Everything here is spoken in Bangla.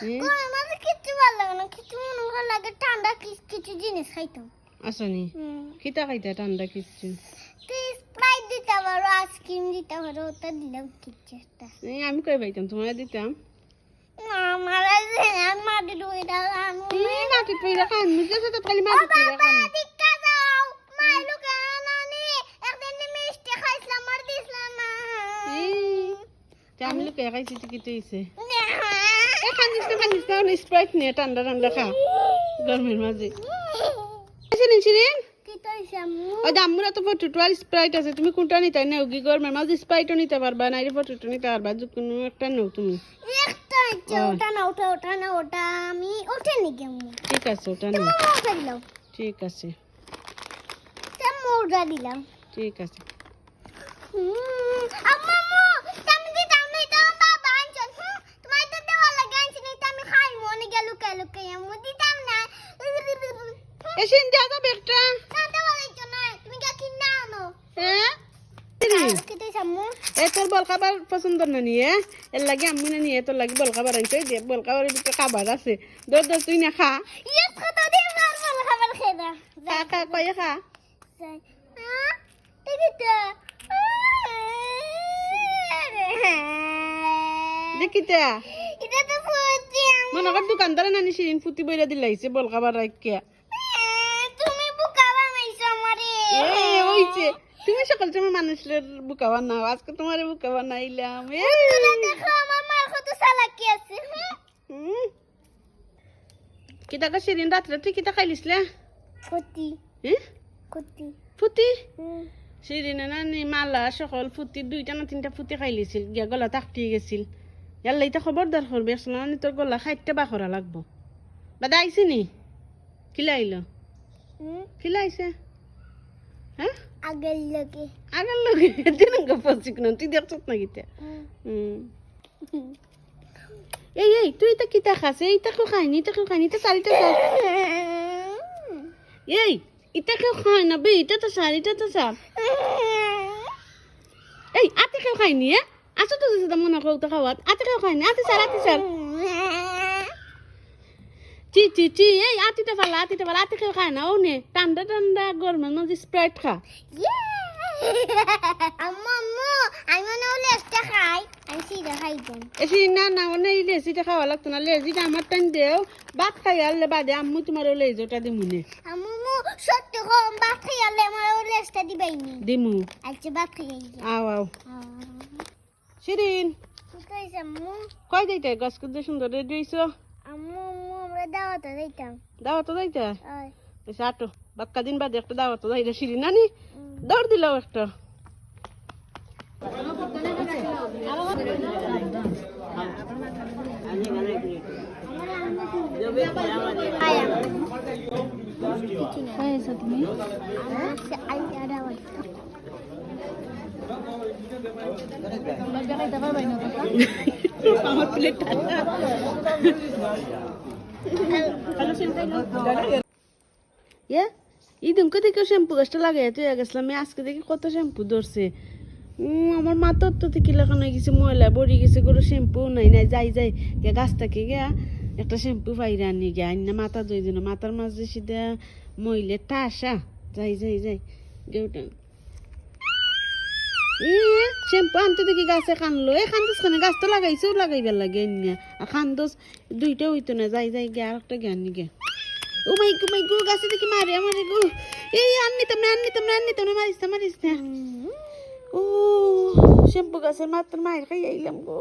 হুম? গরমের মাঝে কিচ্ছু ভালো লাগে না কিছু মনে ভালো লাগে ঠান্ডা কিছু জিনিস খাইতাম। আসনি? খিতা খাইতা ঠান্ডা কিছু? স্প্রাইট দিতে পারো আইসক্রিম দিতে পারো ওটা দিলাম কিচ্ছু একটা। আমি কই পাইতাম? তোমার দিতাম? আমি লোকে খাইছি তো কিতে খান্দিস না খান্দিস না স্প্রাইট নিয়ে ঠান্ডা ঠান্ডা খা। গরমের মাঝে। তো আম্মু ওই দামুরা তো ফটো আর স্প্রাইট আছে তুমি কোনটা নিতে নাও কি গরমের মাঝে স্প্রাইটও নিতে পারবা না এই ফটো নিতে পারবা যে কোনো একটা নাও তুমি। ওটা না ওটা ওটা না ওটা আমি ওটা নি কেমন ঠিক আছে ওটা দিলাম। ঠিক আছে। ওটা দিলাম। ঠিক আছে হুম, আম্মু আম্মু তুমি দিতাম না তো বাবা আনছেন হুম তোমার তো দেওয়া লাগে আনছেন এটা আমি খাই মনে গেল লুকাই লুকাই আম্মু দিতাম না এ শিন যা যাবে একটা না দেওয়া লাগছে না তুমি কে কিনা আনো হ্যাঁ শিরিন, কি তো আম্মু এ তোর বল খাবার পছন্দ না নিয়ে? এর লাগে আমি না নিয়ে তোর লাগে বল খাবার বল খাবার আছে। দর দর তুই না খা। ইয়েস কথা খাবার খেয়ে না খা খা কয়ে খা। হ্যাঁ এদিকে দেখিতে এটা তো ফুটি মনে কর দোকানদারে নানি ফুটি বইরা দিলাইছে বল খাবার রাখিয়া হইছে তুমি সকাল সময় মানুষের বুকা বানাও আজকে তোমার বুকা বানাইলাম আমার মার কত চালাকি আছে? হুম। কিতা কা শিরিন রাত্রে তুই কিতা খাইলিসলে হ্যাঁ কতি ফুটি হুম। শিরিনে নানি মালা সকল ফুটি দুইটা না তিনটা ফুটি খাইলিছিল গিয়া গলা তাকটি গেছিল। ইয়াল্লা ইতা খবরদার করবে আসলে নানি তোর গলা খাইতে বাখরা লাগবো। বাদা আইসি নি কিলা আইলো? কিলা আইছে? হ্যাঁ? আগের লোকে আগের লোক দিন পচিক না তুই দেখছত না কিতা হুম। এই এই তুই তা কিতা খাস এই তাকেও খাইনি তাকেও খাইনি তা চারিটা খা এই ইটাকেও খাই না বে এটা তো সার এটা তো সার। এই আতে কেউ খাইনি হ্যাঁ? আসো তো মনে করো তো খাওয়াত। আতে কেউ খাইনি আতে সার আতে সার। চি চি চি এই আতিটা ফালা আতিটা ফালা আতে কেউ খায় না ও নে ঠান্ডা ঠান্ডা গরমের মধ্যে স্প্রাইট খা। আম্মু আম্মু আমি মনে হলে একটা খাই। আমি সিধা খাইতাম এসে না না মানে এই লেসিটা খাওয়া লাগতো না। লেসিটা আমার টাইম দেও। ভাত খাই আনলে বাদে আম্মু তোমার লেজোটা দিমুনে আম্মু আম্মু সত্যি কম ভাত খাইয়ালে আমার লেজটা দিবাইনি দিমু। আচ্ছা ভাত খাইয়াই আও আও। শিরিন। কোথায় যাইতে গাছ কুদ্দে সুন্দর রেডি হইছো? আম্মু দাওয়াতে যাইতাম দাওয়াত যাইতে এসে আটো বাক্কা দিন বাদে একটা দাওয়াত যাইতে শিরিন নানি। দৌড় দিলাও একটা। আচ্ছা আমার প্লেট ইয়া ইদিনকে দেখে শ্যাম্পু গাছটা লাগাই তুই গেছিলাম আজকে দেখি কত শ্যাম্পু ধরছে। আমার মাথার তো থেকে লাগানো গেছে, ময়লা বড়ি গেছে গরু শ্যাম্পু নাই নাই, যাই যাই। গিয়া গাছ থেকে গিয়া একটা শ্যাম্পু পাইরে আনি গিয়া আনি মাথা ধুই দিন মাথার মাঝে সিধা মইলে টাসা যাই যাই যাই। গেউটা এ শ্যাম্পু আনতে দেখি গাছে কানলো এ খান্দোস খানে গাছ তো লাগাইছো লাগাইবার লাগে এনিয়া আর খান্দোস দুইটা হইতো না, যাই যাই গিয়া আর একটা জ্ঞান গিয়া ও মাই গো মাই গো, গাছে দেখি মারে আমারে গো। এই আননি তোমরা আননি তোমরা আননি তোমরা মারিস না মারিস না। ও শ্যাম্পু গাছের মাত্র মায়ের খাই আইলাম গো।